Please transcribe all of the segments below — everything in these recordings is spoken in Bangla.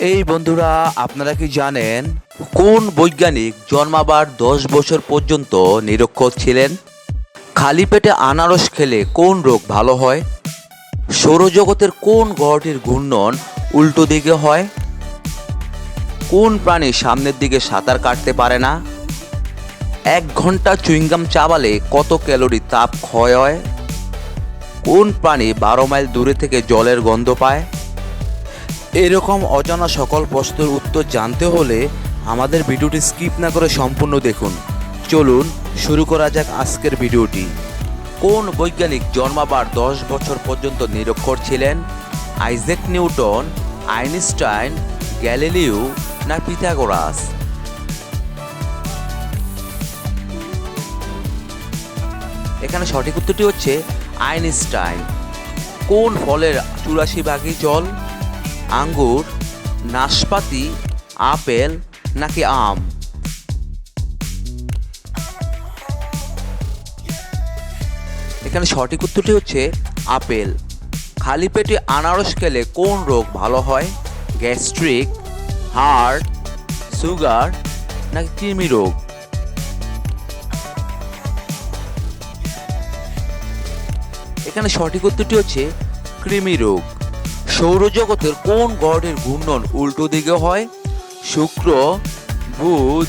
এই বন্ধুরা, আপনারা কি জানেন কোন বৈজ্ঞানিক জন্মাবার দশ বছর পর্যন্ত নিরক্ষর ছিলেন? খালি পেটে আনারস খেলে কোন রোগ ভালো হয়? সৌরজগতের কোন গ্রহটির ঘূর্ণন উল্টো দিকে হয়? কোন প্রাণী সামনের দিকে সাঁতার কাটতে পারে না? এক ঘণ্টা চুইংগাম চাবালে কত ক্যালোরি তাপ ক্ষয় হয়? কোন প্রাণী বারো মাইল দূরে থেকে জলের গন্ধ পায়? এরকম অজানা সকল প্রশ্নের উত্তর জানতে হলে আমাদের ভিডিওটি স্কিপ না করে সম্পূর্ণ দেখুন। চলুন শুরু করা যাক আজকের ভিডিওটি। কোন বৈজ্ঞানিক জন্মাবার দশ বছর পর্যন্ত নিরক্ষর ছিলেন? আইজেক নিউটন, আইনস্টাইন, গ্যালিলিও না পিথাগোরাস? এখানে সঠিক উত্তরটি হচ্ছে আইনস্টাইন। কোন ফলের চুরাশি ভাগই জল? আঙ্গুর, নাশপাতি, আপেল নাকি আম? এখানে সঠিক উত্তরটি হচ্ছে আপেল। খালি পেটে আনারস খেলে কোন রোগ ভালো হয়? গ্যাস্ট্রিক, হার্ট, সুগার নাকি কৃমি রোগ? এখানে সঠিক উত্তরটি হচ্ছে কৃমি রোগ। সৌরজগতের কোন গ্রহটির ঘূর্ণন উল্টো দিকে হয়? শুক্র, বুধ,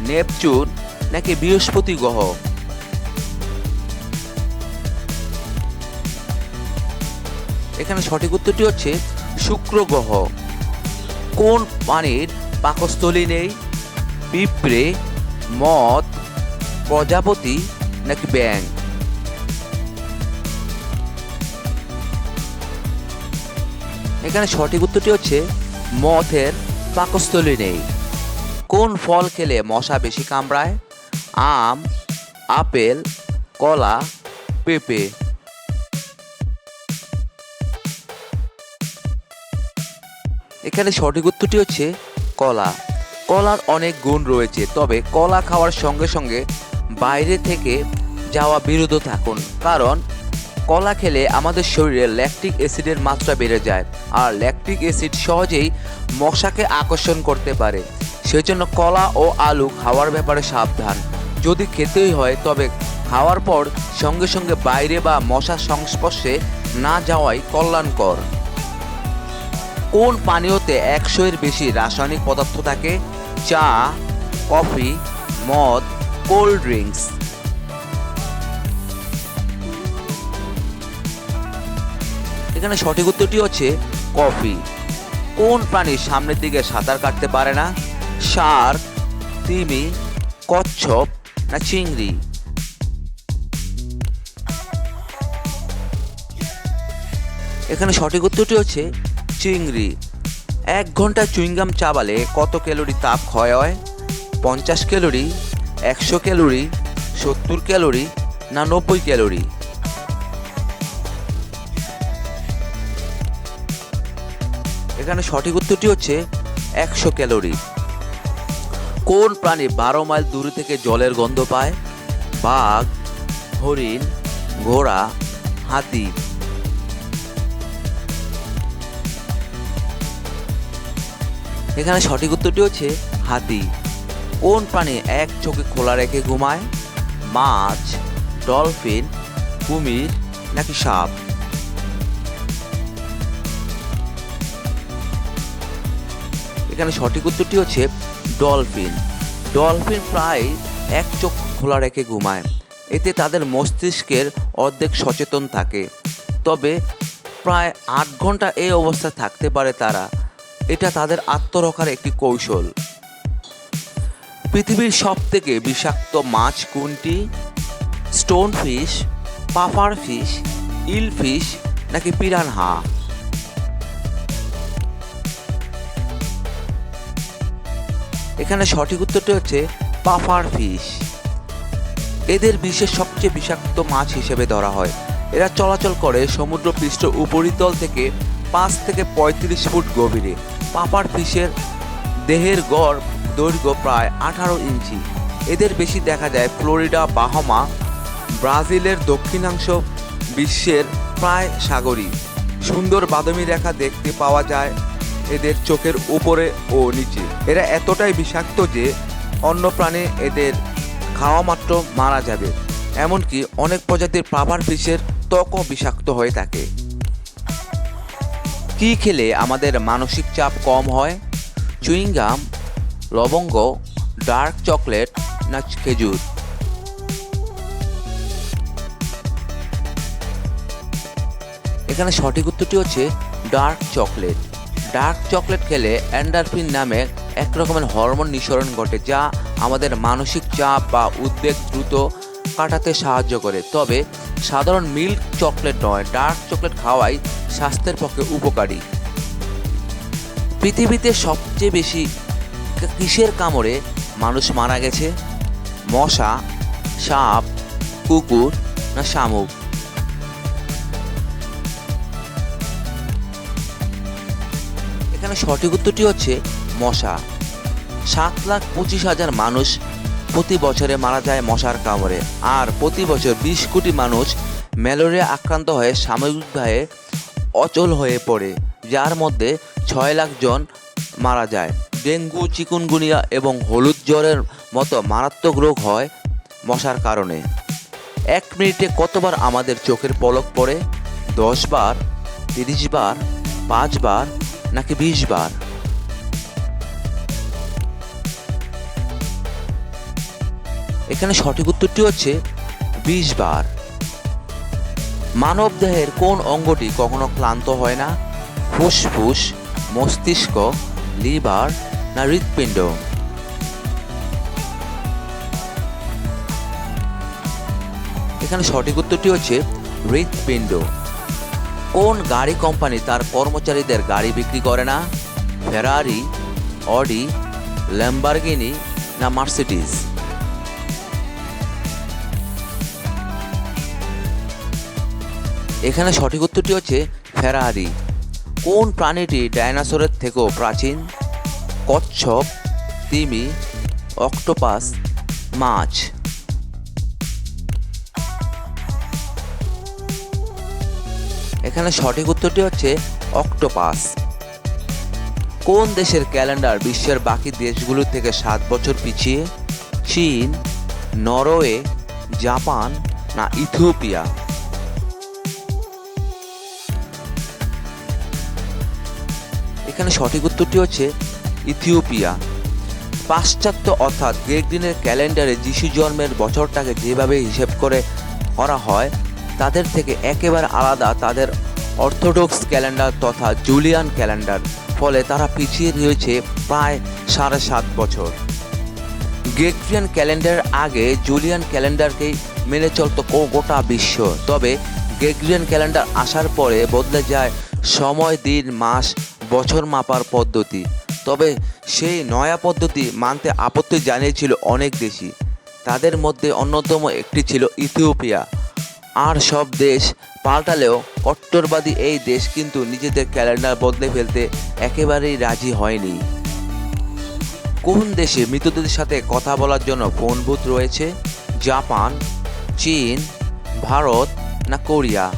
নেপচুন নাকি বৃহস্পতি গ্রহ? এখানে সঠিক উত্তরটি হচ্ছে শুক্র গ্রহ। কোন প্রাণীর পাকস্থলী নেই? পিঁপড়ে, মদ, প্রজাপতি নাকি ব্যাং এখানে সঠিক উত্তরটি হচ্ছে মথের পাকস্থলী নেই। কোন ফল খেলে মশা বেশি কামড়ায়? আম, আপেল, কলা, পেঁপে। এখানে সঠিক উত্তরটি হচ্ছে কলা। কলার অনেক গুণ রয়েছে, তবে কলা খাওয়ার সঙ্গে সঙ্গে বাইরে থেকে যাওয়া বিরত থাকুন, কারণ কলা খেলে আমাদের শরীরে ল্যাকটিক অ্যাসিডের মাত্রা বেড়ে যায়। আর ল্যাকটিক অ্যাসিড সহজেই মশাকে আকর্ষণ করতে পারে। সেজন্য কলা ও আলু খাওয়ার ব্যাপারে সাবধান। যদি খেতেই হয়, তবে খাওয়ার পর সঙ্গে সঙ্গে বাইরে বা মশার সংস্পর্শে না যাওয়াই কল্যাণকর। কোন পানীয়তে একশো এর বেশি রাসায়নিক পদার্থ থাকে? চা, কফি, মদ, কোল্ড ড্রিঙ্কস। এখানে সঠিক উত্তরটি হচ্ছে কফি। কোন প্রাণী সামনের দিকে সাঁতার কাটতে পারে না? শার্ক তিমি, কচ্ছপ না চিংড়ি? এখানে সঠিক উত্তরটি হচ্ছে চিংড়ি। এক ঘণ্টা চুইংগাম চাবালে কত ক্যালোরি তাপ ক্ষয় হয়? পঞ্চাশ ক্যালোরি, একশো ক্যালোরি, সত্তর ক্যালোরি না নব্বই ক্যালোরি? এখানে সঠিক উত্তরটি হচ্ছে একশো ক্যালোরি। কোন প্রাণী বারো মাইল দূরে থেকে জলের গন্ধ পায়? বাঘ, হরিণ, ঘোড়া, হাতি। এখানে সঠিক উত্তরটি হচ্ছে হাতি। কোন প্রাণী এক চোখে খোলা রেখে ঘুমায়? মাছ, ডলফিন, কুমির নাকি সাপ? এখানে সঠিক উত্তরটি হচ্ছে ডলফিন। ডলফিন প্রায় এক চোখ খোলা রেখে ঘুমায়। এতে তাদের মস্তিষ্কের অর্ধেক সচেতন থাকে। তবে প্রায় আট ঘণ্টা এই অবস্থায় থাকতে পারে তারা। এটা তাদের আত্মরক্ষার একটি কৌশল। পৃথিবীর সব থেকে বিষাক্ত মাছ কোনটি? Stone fish puffer fish eel fish নাকি পিরানহা? এখানে সঠিক উত্তরটি হচ্ছে পাফার ফিশ। এদের বিশ্বের সবচেয়ে বিষাক্ত মাছ হিসেবে ধরা হয়। এরা চলাচল করে সমুদ্র পৃষ্ঠ উপরিতল থেকে পাঁচ থেকে পঁয়ত্রিশ ফুট গভীরে। পাপার ফিশের দেহের গড় দৈর্ঘ্য প্রায় আঠারো ইঞ্চি। এদের বেশি দেখা যায় ফ্লোরিডা, বাহমা, ব্রাজিলের দক্ষিণাংশ বিশ্বের প্রায় সাগরী। সুন্দর বাদামি রেখা দেখতে পাওয়া যায় এদের চোখের উপরে ও নিচে। এরা এতটাই বিষাক্ত যে অন্য প্রাণী এদের খাওয়া মাত্র মারা যাবে। এমনকি অনেক প্রজাতির পাভার ফিশের ত্বকও বিষাক্ত হয়ে থাকে। কি খেলে আমাদের মানসিক চাপ কম হয়? চুইংগাম লবঙ্গ, ডার্ক চকলেট না খেজুর? এখানে সঠিক উত্তরটি হচ্ছে ডার্ক চকলেট। ডার্ক চকলেট খেলে অ্যান্ডারফিন নামে এক রকমের হরমোন নিঃসরণ ঘটে যা আমাদের মানসিক চাপ বা উদ্বেগ দ্রুত কাটাতে সাহায্য করে। তবে সাধারণ মিল্ক চকলেট নয়, ডার্ক চকলেট খাওয়াই স্বাস্থ্যের পক্ষে উপকারী। পৃথিবীতে সবচেয়ে বেশি কিসের কামড়ে মানুষ মারা গেছে? মশা, সাপ, কুকুর না শামুক? এখানে সঠিক উত্তরটি হচ্ছে মশা। সাত লাখ পঁচিশ হাজার মানুষ প্রতি বছরে মারা যায় মশার কামড়ে। আর প্রতি বছর বিশ কোটি মানুষ ম্যালেরিয়া আক্রান্ত হয়ে সাময়িকভাবে অচল হয়ে পড়ে, যার মধ্যে ছয় লাখ জন মারা যায়। ডেঙ্গু, চিকুনগুনিয়া এবং হলুদ জ্বরের মতো মারাত্মক রোগ হয় মশার কারণে। এক মিনিটে কতবার আমাদের চোখের পলক পড়ে? দশ বার, তিরিশ বার, পাঁচ বার নাকি বিশ বার? এখানে সঠিক উত্তরটি হচ্ছে বিশ বার। মানব দেহের কোন অঙ্গটি কখনো ক্লান্ত হয় না? ফুসফুস, মস্তিষ্ক, লিভার না হৃৎপিণ্ড? এখানে সঠিক উত্তরটি হচ্ছে হৃৎপিণ্ড। কোন গাড়ি কোম্পানি তার কর্মচারীদের গাড়ি বিক্রি করে না? ফেরারি অডি ল্যাম্বারগিনি না মার্সিডিজ এখানে সঠিক উত্তরটি হচ্ছে ফেরারি কোন প্রাণীটি ডাইনোসরের থেকেও প্রাচীন? কচ্ছপ, তিমি, অক্টোপাস, মাছ। এখানে সঠিক উত্তরটি হচ্ছে অক্টোপাস। কোন দেশের ক্যালেন্ডার বিশ্বের বাকি দেশগুলো থেকে সাত বছর পিছিয়ে? চীন, নরওয়ে, জাপান না ইথিওপিয়া? এখানে সঠিক উত্তরটি হচ্ছে ইথিওপিয়া। পাশ্চাত্য অর্থাৎ গ্রেগরিনের ক্যালেন্ডারে যিশু জন্মের বছরটাকে যেভাবে হিসেব করে করা হয় তাদের থেকে একেবারে আলাদা তাদের অর্থোডক্স ক্যালেন্ডার তথা জুলিয়ান ক্যালেন্ডার, ফলে তারা পিছিয়ে রয়েছে প্রায় সাড়ে সাত বছর। গ্রেগরিয়ান ক্যালেন্ডার আগে জুলিয়ান ক্যালেন্ডারকেই মেনে চলত কো- গোটা বিশ্ব। তবে গ্রেগরিয়ান ক্যালেন্ডার আসার পরে বদলে যায় সময়, দিন, মাস, বছর মাপার পদ্ধতি। তবে সেই নয়া পদ্ধতি মানতে আপত্তি জানিয়েছিল অনেক দেশই। তাদের মধ্যে অন্যতম একটি ছিল ইথিওপিয়া। আর সব দেশ পাল্টালেও কট্টরবাদী এই দেশ কিন্তু নিজেদের ক্যালেন্ডার বদলে ফেলতে একেবারেই রাজি হয়নি। কোন দেশে মৃতদের সাথে কথা বলার জন্য ফোন বুথ রয়েছে? জাপান, চীন, ভারত না কোরিয়া?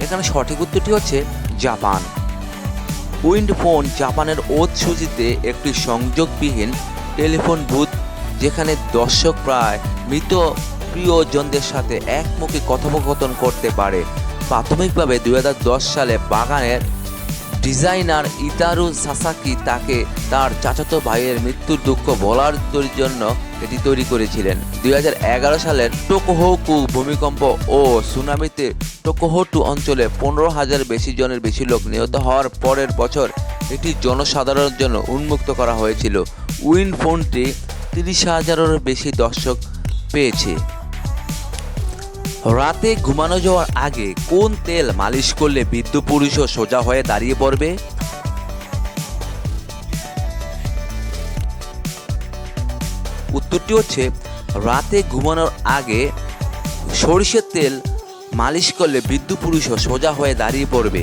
এখানে সঠিক উত্তরটি হচ্ছে জাপান। উইন্ড ফোন জাপানের ওত একটি সংযোগবিহীন টেলিফোন বুথ যেখানে দর্শক প্রায় মৃত প্রিয়জনদের সাথে একমুখী কথোপকথন করতে পারে। প্রাথমিকভাবে দুই হাজার দশ সালে বাগানের ডিজাইনার ইতারু সাসাকি তাকে তার চাচাতো ভাইয়ের মৃত্যুর দুঃখ বলার জন্য এটি তৈরি করেছিলেন। দুই হাজার এগারো সালের টোকোহোকু ভূমিকম্প ও সুনামিতে টোকোহোটু অঞ্চলে পনেরো হাজার বেশি জনের বেশি লোক নিহত হওয়ার পরের বছর এটি জনসাধারণের জন্য উন্মুক্ত করা হয়েছিল। উইন ফোনটি তিরিশ হাজারেরও বেশি দর্শক পেয়েছে। রাতে ঘুমানো যাওয়ার আগে কোন তেল মালিশ করলে বৃদ্ধ পুরুষও সোজা হয়ে দাঁড়িয়ে পড়বে? উত্তরটি হচ্ছে, রাতে ঘুমানোর আগে সরিষের তেল মালিশ করলে বৃদ্ধ পুরুষও সোজা হয়ে দাঁড়িয়ে পড়বে।